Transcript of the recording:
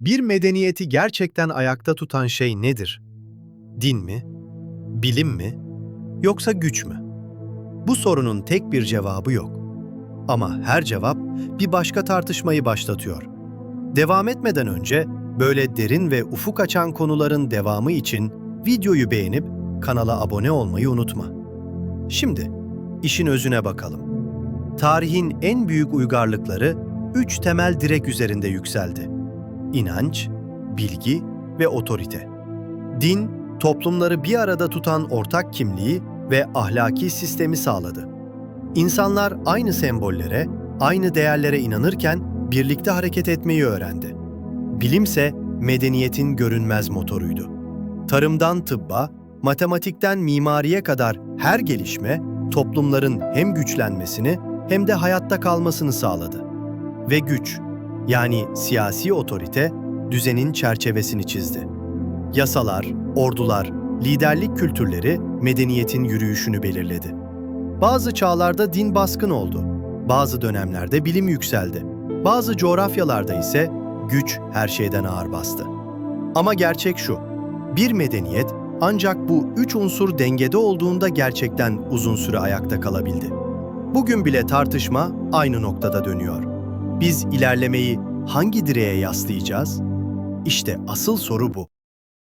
Bir medeniyeti gerçekten ayakta tutan şey nedir? Din mi? Bilim mi? Yoksa güç mü? Bu sorunun tek bir cevabı yok. Ama her cevap bir başka tartışmayı başlatıyor. Devam etmeden önce böyle derin ve ufuk açan konuların devamı için videoyu beğenip kanala abone olmayı unutma. Şimdi işin özüne bakalım. Tarihin en büyük uygarlıkları üç temel direk üzerinde yükseldi. İnanç, bilgi ve otorite. Din, toplumları bir arada tutan ortak kimliği ve ahlaki sistemi sağladı. İnsanlar aynı sembollere, aynı değerlere inanırken birlikte hareket etmeyi öğrendi. Bilimse medeniyetin görünmez motoruydu. Tarımdan tıbba, matematikten mimariye kadar her gelişme toplumların hem güçlenmesini hem de hayatta kalmasını sağladı. Ve güç, yani siyasi otorite, düzenin çerçevesini çizdi. Yasalar, ordular, liderlik kültürleri medeniyetin yürüyüşünü belirledi. Bazı çağlarda din baskın oldu. Bazı dönemlerde bilim yükseldi. Bazı coğrafyalarda ise güç her şeyden ağır bastı. Ama gerçek şu, bir medeniyet ancak bu üç unsur dengede olduğunda gerçekten uzun süre ayakta kalabildi. Bugün bile tartışma aynı noktada dönüyor. Biz ilerlemeyi hangi direğe yaslayacağız? İşte asıl soru bu.